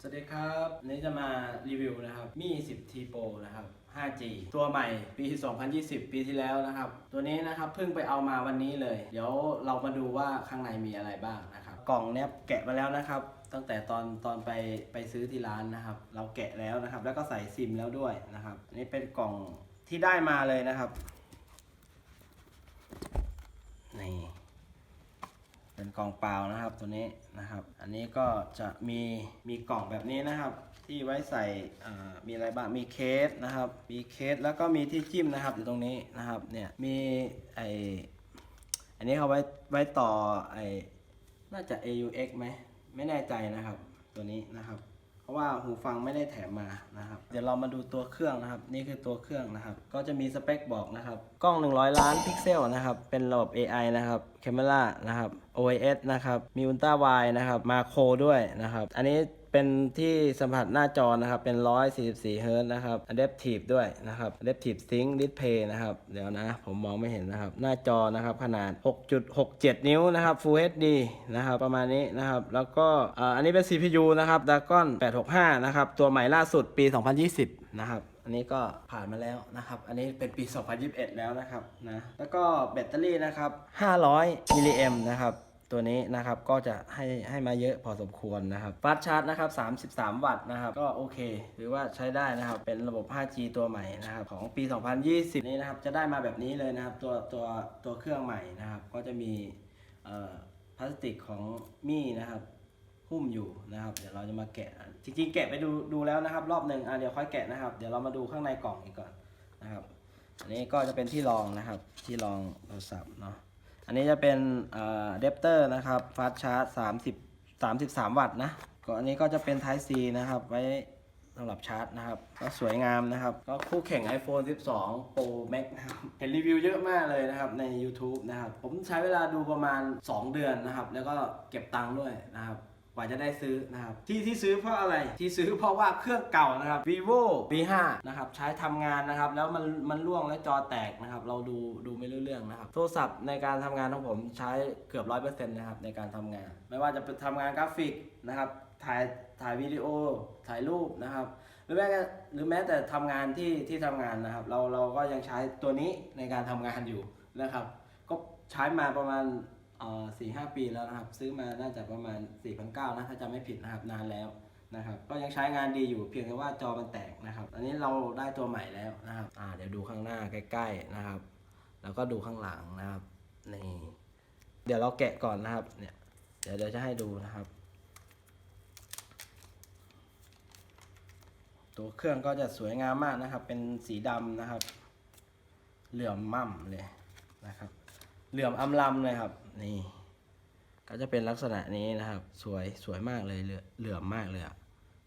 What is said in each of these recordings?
สวัสดีครับนี้จะมารีวิวนะครับมี10 T Pro นะครับ 5G ตัวใหม่ปี 2020 ปีที่แล้วนะครับ ตัวนี้นะครับเพิ่งไปเอามาวันนี้เลย เดี๋ยวเรามาดูว่าข้างในมีอะไรบ้างนะครับ กล่องเนี้ยแกะมาแล้วนะครับ ตั้งแต่ตอนตอนไปไปซื้อที่ร้านนะครับ เราแกะแล้วนะครับ แล้วก็ใส่ซิมแล้วด้วยนะครับ อันนี้เป็นกล่องที่ได้มาเลยนะครับ นี่ เป็นกล่องเปล่านะครับตัวนี้นะครับ อันนี้ก็จะมีมีกล่องแบบนี้นะครับ ที่ไว้ใส่อ่ามีอะไรบ้างมีเคสนะครับ มีเคสแล้วก็มีที่จิ้มนะครับอยู่ตรงนี้นะครับเนี่ยมีไออันนี้เขาไว้ไว้ต่อไอน่าจะ AUX ไหมไม่แน่ใจนะครับ ตัวนี้นะครับ ราะว่าหูฟังไม่ได้แถมมานะครับ เดี๋ยวเรามาดูตัวเครื่องนะครับ นี่คือตัวเครื่องนะครับ ก็จะมีสเปคบอกนะครับ กล้อง 100 ล้านพิกเซลนะครับ เป็นระบบ AI นะครับ c a m e r a นะครับ OIS นะครับ มี Ultra Wide นะครับ มาโครด้วยนะครับ อันนี้ เป็นที่สัมผัสหน้าจอนะครับ เป็น 144 เฮิร์ตซ์นะครับ Adaptive ด้วยนะครับ Adaptive Sync Display นะครับ เดี๋ยวนะ ผมมองไม่เห็นนะครับ หน้าจอนะครับ ขนาด 6.67 นิ้วนะครับ Full HD นะครับ ประมาณนี้นะครับ แล้วก็อันนี้เป็น CPU นะครับ Dragon 865 นะครับ ตัวใหม่ล่าสุดปี 2020 นะครับอันนี้ก็ผ่านมาแล้วนะครับ อันนี้เป็นปี 2021 แล้วนะครับนะ แล้วก็แบตเตอรี่นะครับ 500 มิลลิแอมนะครับ ตัวนี้นะครับก็จะให้ให้มาเยอะพอสมควรนะครับฟาสชาร์จนะครับ 33 วัตต์นะครับ ก็โอเคถือว่าใช้ได้นะครับ เป็นระบบ 5G ตัวใหม่นะครับ ของปี 2020 นี้นะครับ จะได้มาแบบนี้เลยนะครับ ตัวตัวตัวเครื่องใหม่นะครับ ก็จะมีพลาสติกของมี่นะครับหุ้มอยู่นะครับ เดี๋ยวเราจะมาแกะ จริงๆ แกะไปดูดูแล้วนะครับ รอบหนึ่งอะเดี๋ยวค่อยแกะนะครับ เดี๋ยวเรามาดูข้างในกล่องอีกก่อนนะครับ อันนี้ก็จะเป็นที่รองนะครับ ที่รองโทรศัพท์เนาะ อันนี้จะเป็นเดปเตอร์นะครับฟาสชาร์จ30 33วัตต์นะก็อันนี้ก็จะเป็น Type C นะครับ ไว้สำหรับชาร์จนะครับ ก็สวยงามนะครับ ก็คู่แข่ง iPhone 12 Pro Max นะครับเห็นรีวิวเยอะมากเลยนะครับใน YouTube นะครับ ผมใช้เวลาดูประมาณ 2 เดือนนะครับ แล้วก็เก็บตังค์ด้วยนะครับ ว่าจะได้ซื้อนะครับที่ที่ซื้อเพราะอะไรที่ซื้อเพราะว่าเครื่องเก่านะครับ vivo v5 นะครับใช้ทำงานนะครับ แล้วมันมันร่วงและจอแตกนะครับ เราดูดูไม่รู้เรื่องนะครับ โทรศัพท์ในการทำงานของผมใช้เกือบร้อยเปอร์เซ็นต์นะครับในการทำงาน ไม่ว่าจะเป็นทำงานกราฟิกนะครับถ่ายถ่ายวิดีโอถ่ายรูปนะครับหรือแม้แต่หรือแม้แต่ทำงานที่ที่ทำงานนะครับ เราเราก็ยังใช้ตัวนี้ในการทำงานอยู่นะครับ ก็ใช้มาประมาณ สี่ห้าปีแล้วนะครับ ซื้อมาน่าจะประมาณ4 9 0 0นเก้านะถ้าจำไม่ผิดนะครับนานแล้วนะครับ ก็ยังใช้งานดีอยู่เพียงแต่ว่าจอมันแตกนะครับ อันนี้เราได้ตัวใหม่แล้วนะครับอ่าเดี๋ยวดูข้างหน้าใกล้ ๆนะครับ แล้วก็ดูข้างหลังนะครับนี่เดี๋ยวเราแกะก่อนนะครับเนี่ยเดี๋ยวเดี๋ยวจะให้ดูนะครับ ตัวเครื่องก็จะสวยงามมากนะครับ เป็นสีดำนะครับ เหลื่อมม่ำเลยนะครับ เหลื่อมอำลำเลยครับ นี่ ก็จะเป็นลักษณะนี้นะครับ สวยสวยมากเลยเหลือเหลื่อมมากเลยอะ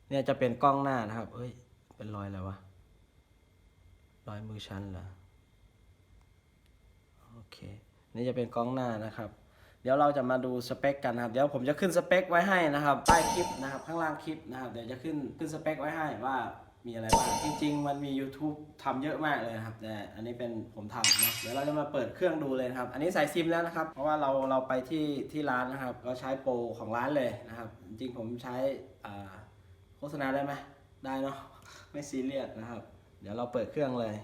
เนี่ยจะเป็นกล้องหน้านะครับ เอ้ย เป็นรอยอะไรวะรอยมือชั้นเหรอโอเค นี่จะเป็นกล้องหน้านะครับ เดี๋ยวเราจะมาดูสเปคกันนะครับเดี๋ยวผมจะขึ้นสเปคไว้ให้นะครับใต้คลิปนะครับ ข้างล่างคลิปนะครับ เดี๋ยวจะขึ้นขึ้นสเปคไว้ให้ว่า มีอะไรบ้าง จริง ๆ มันมี YouTube ทำเยอะมากเลยนะครับ แต่อันนี้เป็นผมทำนะเดี๋ยวเราจะมาเปิดเครื่องดูเลยครับ อันนี้ใส่ซิมแล้วนะครับ เพราะว่าเราเราไปที่ที่ร้านนะครับ ก็ใช้โปรของร้านเลยนะครับ จริงๆผมใช้โฆษณาได้ไหมได้เนาะ ไม่ซีเรียสนะครับ เดี๋ยวเราเปิดเครื่องเลย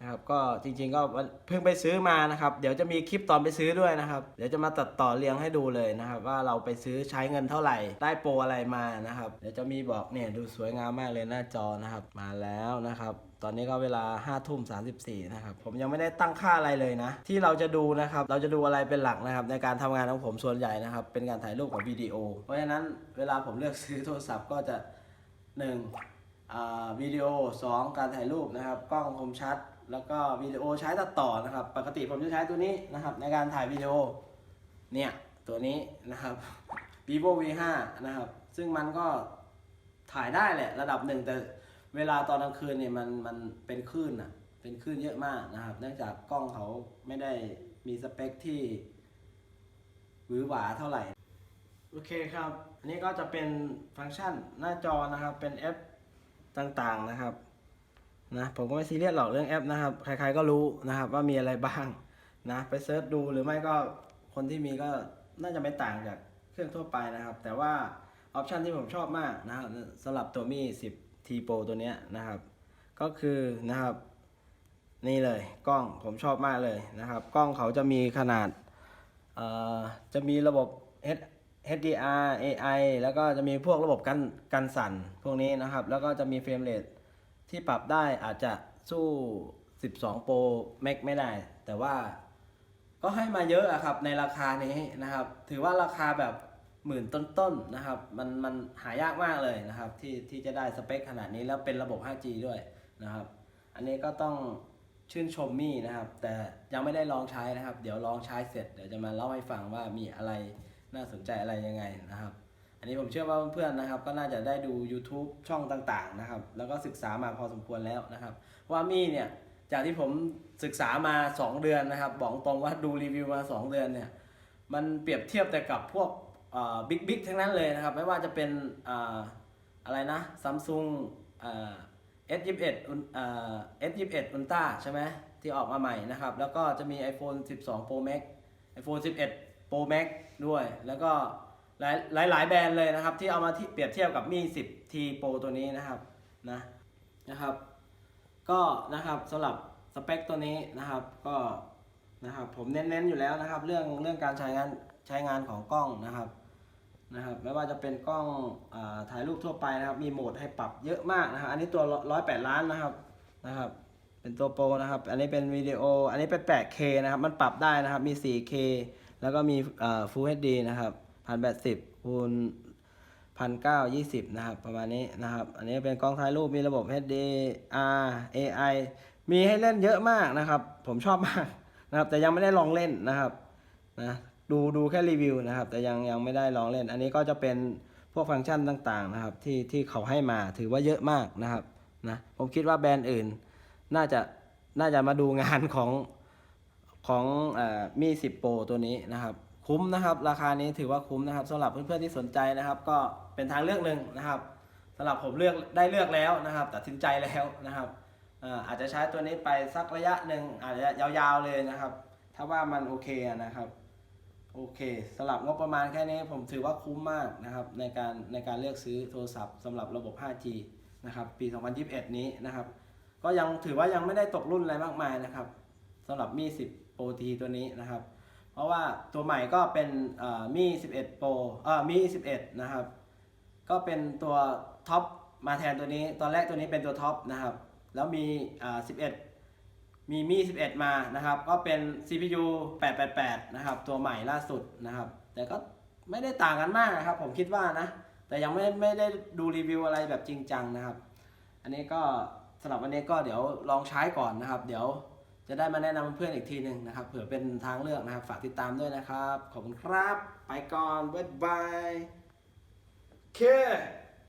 นะครับก็จริงๆก็เพิ่งไปซื้อมานะครับ เดี๋ยวจะมีคลิปตอนไปซื้อด้วยนะครับ เดี๋ยวจะมาตัดต่อเรียงให้ดูเลยนะครับ ว่าเราไปซื้อใช้เงินเท่าไหร่ได้โปรอะไรมานะครับ เดี๋ยวจะมีบอกเนี่ยดูสวยงามมากเลยหน้าจอนะครับ มาแล้วนะครับ ตอนนี้ก็เวลา5้าทุ่มสานะครับผมยังไม่ได้ตั้งค่าอะไรเลยนะ ที่เราจะดูนะครับ เราจะดูอะไรเป็นหลักนะครับ ในการทำงานของผมส่วนใหญ่นะครับ เป็นการถ่ายรูปกับวิดีโอ เพราะฉะนั้นเวลาผมเลือกซื้อโทรศัพท์ก็จะหนึ่งวิดีโอ 2 การถ่ายรูปนะครับ กล้องคมชัด แล้วก็วิดีโอใช้ตัดต่อนะครับ ปกติผมจะใช้ตัวนี้นะครับ ในการถ่ายวิดีโอเนี่ยตัวนี้นะครับ vivo v5 นะครับ ซึ่งมันก็ถ่ายได้แหละระดับหนึ่งแต่เวลาตอนกลางคืนเนี่ยมันมันเป็นคลื่นอะเป็นคลื่นเยอะมากนะครับ เนื่องจากกล้องเขาไม่ได้มีสเปคที่หวือหวาเท่าไหร่ โอเคครับ อันนี้ก็จะเป็นฟังก์ชันหน้าจอนะครับเป็นแอปต่างๆนะครับ นะผมก็ไม่ซีเรียสหรอกเรื่องแอปนะครับ ใครๆก็รู้นะครับว่ามีอะไรบ้างนะไปเซิร์ชดูหรือไม่ก็คนที่มีก็น่าจะไม่ต่างจากเครื่องทั่วไปนะครับ แต่ว่าออปชันที่ผมชอบมากนะครับสำหรับตัวมี่10 T Pro ตัวเนี้ยนะครับ ก็คือนะครับ นี่เลยกล้องผมชอบมากเลยนะครับ กล้องเขาจะมีขนาดเอ่อจะมีระบบ H HDR AI แล้วก็จะมีพวกระบบกันกันสั่นพวกนี้นะครับ แล้วก็จะมีเฟรมเรท ที่ปรับได้อาจจะสู้ 12 Pro Max ไม่ได้ แต่ว่าก็ให้มาเยอะอะครับในราคานี้นะครับ ถือว่าราคาแบบหมื่นต้นๆนะครับ มันมันหายากมากเลยนะครับ ที่ที่จะได้สเปคขนาดนี้แล้วเป็นระบบ 5G ด้วยนะครับ อันนี้ก็ต้องชื่นชมมี่นะครับ แต่ยังไม่ได้ลองใช้นะครับ เดี๋ยวลองใช้เสร็จเดี๋ยวจะมาเล่าให้ฟังว่ามีอะไรน่าสนใจอะไรยังไงนะครับ นนี้ผมเชื่อว่าเพื่อนๆนะครับ ก็น่าจะได้ดู YouTube ช่องต่างๆนะครับ แล้วก็ศึกษามาพอสมควรแล้วนะครับ ว่ามี่เนี่ยจากที่ผมศึกษามา 2 เดือนนะครับ บอกตรงว่าดูรีวิวมา 2 เดือนเนี่ยมันเปรียบเทียบแต่กับพวกบิ๊กบิ๊กทั้งนั้นเลยนะครับ ไม่ว่าจะเป็นออะไรนะซัมซุง S21 อุลอ่า S21 Ultra ใช่ไหมที่ออกมาใหม่นะครับ แล้วก็จะมี iPhone 12 Pro Max iPhone 11 Pro Max ด้วยแล้วก็ หลายหลายแบรนด์เลยนะครับ ที่เอามาที่เปรียบเทียบกับมี 10T Pro ตัวนี้นะครับนะนะครับ ก็นะครับสำหรับสเปคตัวนี้นะครับก็นะครับผมเน้นๆอยู่แล้วนะครับ เรื่องเรื่องการใช้งานใช้งานของกล้องนะครับนะครับไม่ว่าจะเป็นกล้องอถ่ายรูปทั่วไปนะครับ มีโหมดให้ปรับเยอะมากนะครับอันนี้ตัว108ล้านนะครับนะครับ เป็นตัวโปรนะครับ อันนี้เป็นวิดีโอ อันนี้เป็น 8K นะครับ มันปรับได้นะครับ มี 4K แล้วก็มี Full HD นะครับ 1080คูณพันเก้ายี่สิบนะครับประมาณนี้นะครับ อันนี้เป็นกล้องถ่ายรูปมีระบบ HDR AI มีให้เล่นเยอะมากนะครับ ผมชอบมากนะครับแต่ยังไม่ได้ลองเล่นนะครับนะดูดูแค่รีวิวนะครับ แต่ยังยังไม่ได้ลองเล่น อันนี้ก็จะเป็นพวกฟังก์ชันต่างๆนะครับที่ที่เขาให้มาถือว่าเยอะมากนะครับนะผมคิดว่าแบรนด์อื่น น่าจะน่าจะมาดูงานของของอ่อมี10 Pro ตัวนี้นะครับ คุ้มนะครับ ราคานี้ถือว่าคุ้มนะครับสำหรับเพื่อนๆที่สนใจนะครับ ก็เป็นทางเลือกหนึ่งนะครับสำหรับผมเลือกได้เลือกแล้วนะครับตัดสินใจแล้วนะครับเอ่ออาจจะใช้ตัวนี้ไปสักระยะหนึ่งอาจจะยาวๆเลยนะครับ ถ้าว่ามันโอเคนะครับโอเคสำหรับงบประมาณแค่นี้ผมถือว่าคุ้มมากนะครับในการในการเลือกซื้อโทรศัพท์สำหรับระบบ 5G นะครับปี 2021 นี้นะครับก็ยังถือว่ายังไม่ได้ตกรุ่นอะไรมากมายนะครับสำหรับมี10 Pro T ตัวนี้นะครับ เพราะว่าตัวใหม่ก็เป็นเอ่อมี 11 Pro เอ่อมี 11 นะครับ ก็เป็นตัวท็อปมาแทนตัวนี้ ตอนแรกตัวนี้เป็นตัวท็อปนะครับ แล้วมีอ่า11 มีมี 11 มานะครับ ก็เป็น CPU 888 นะครับ ตัวใหม่ล่าสุดนะครับ แต่ก็ไม่ได้ต่างกันมากนะครับ ผมคิดว่านะ แต่ยังไม่ไม่ได้ดูรีวิวอะไรแบบจริงจังนะครับ อันนี้ก็สำหรับวันนี้ก็เดี๋ยวลองใช้ก่อนนะครับ เดี๋ยว จะได้มาแนะนำเพื่อนอีกทีหนึ่งนะครับ เผื่อเป็นทางเลือกนะครับ ฝากติดตามด้วยนะครับ ขอบคุณครับ ไปก่อนบ๊ายบายเค